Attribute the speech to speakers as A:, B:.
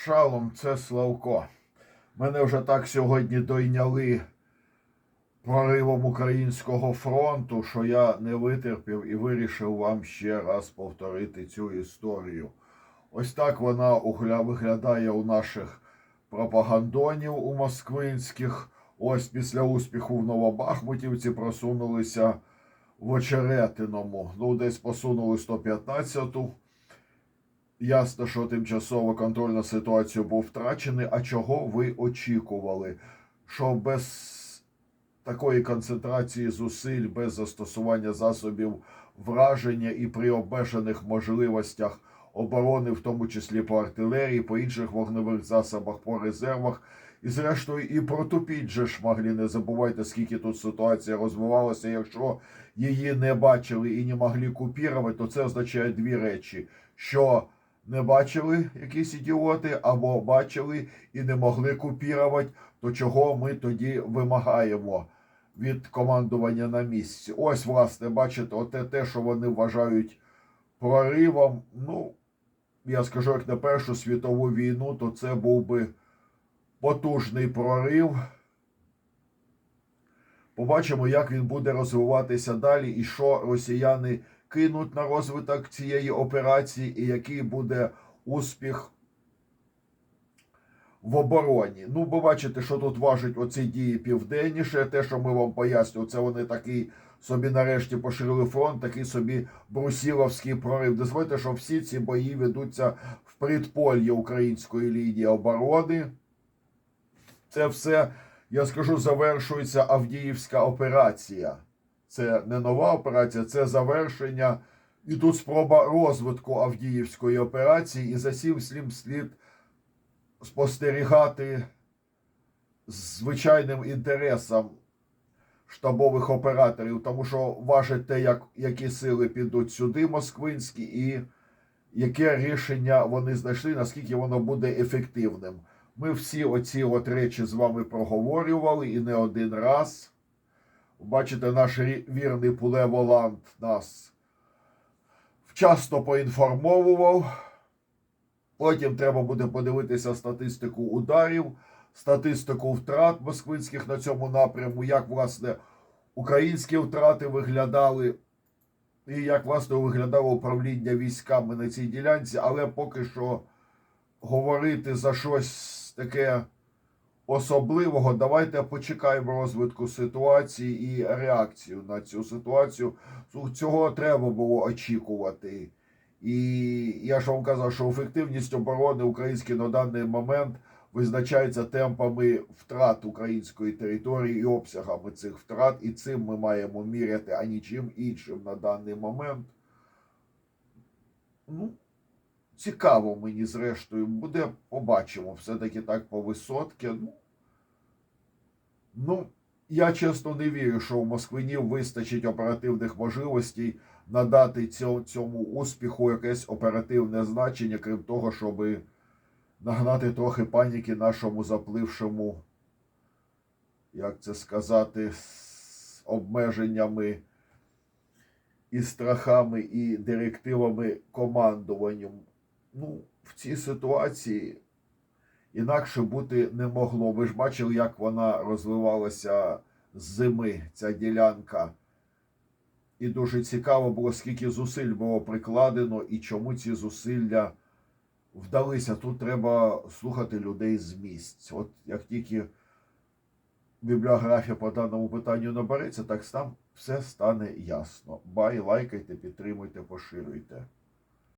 A: Шалом, це Славко. Мене вже так сьогодні дойняли проривом Українського фронту, що я не витерпів і вирішив вам ще раз повторити цю історію. Ось так вона виглядає у наших пропагандонів у москвинських. Ось після успіху в Новобахмутівці просунулися в Очеретиному. Ну, десь посунули 115-ту. Ясно, що тимчасово контроль на ситуацію був втрачений. А чого ви очікували? Що без такої концентрації зусиль, без застосування засобів враження і при обмежених можливостях оборони, в тому числі по артилерії, по інших вогневих засобах, по резервах, і зрештою і протупіть же могли. Не забувайте, скільки тут ситуація розвивалася. Якщо її не бачили і не могли купірувати, то це означає дві речі: що не бачили якісь ідіоти, або бачили і не могли купірувати, то чого ми тоді вимагаємо від командування на місці? Ось, власне, бачите, оте те, що вони вважають проривом. Ну, я скажу, як на Першу світову війну, то це був би потужний прорив. Побачимо, як він буде розвиватися далі, і що росіяни кинуть на розвиток цієї операції, і який буде успіх в обороні. Ну, бо бачите, що тут важить оці дії південніше. Те, що ми вам пояснюємо, це вони такий собі нарешті поширили фронт, такий собі брусіловський прорив. Дозвольте, що всі ці бої ведуться в предполі української лінії оборони. Це все, я скажу, завершується Авдіївська операція. Це не нова операція, це завершення. І тут спроба розвитку Авдіївської операції, і за цим слід, слід спостерігати звичайним інтересом штабових операторів, тому що важить те, як, які сили підуть сюди, москвинські, і яке рішення вони знайшли, наскільки воно буде ефективним. Ми всі оці от речі з вами проговорювали і не один раз. Бачите, наш вірний Пуле Воланд нас вчасно поінформовував. Потім треба буде подивитися статистику ударів, статистику втрат москвинських на цьому напряму, як власне українські втрати виглядали, і як власне виглядало управління військами на цій ділянці, але поки що говорити за щось таке особливого, давайте почекаємо розвитку ситуації і реакцію на цю ситуацію. Цього треба було очікувати. І я ж вам казав, що ефективність оборони української на даний момент визначається темпами втрат української території і обсягами цих втрат, і цим ми маємо міряти, а нічим іншим на даний момент. Ну, цікаво мені, зрештою, буде, побачимо. Все-таки так по висотки. Ну, ну, я чесно не вірю, що у москвинів вистачить оперативних можливостей надати цьому, успіху якесь оперативне значення, крім того, щоб нагнати трохи паніки нашому заплившому, як це сказати, з обмеженнями і страхами, і директивами командуванням. Ну, в цій ситуації інакше бути не могло. Ви ж бачили, як вона розвивалася з зими, ця ділянка. І дуже цікаво було, скільки зусиль було прикладено і чому ці зусилля вдалися. Тут треба слухати людей з місць. От як тільки бібліографія по даному питанню набереться, так там все стане ясно. Бай, лайкайте, підтримуйте, поширюйте.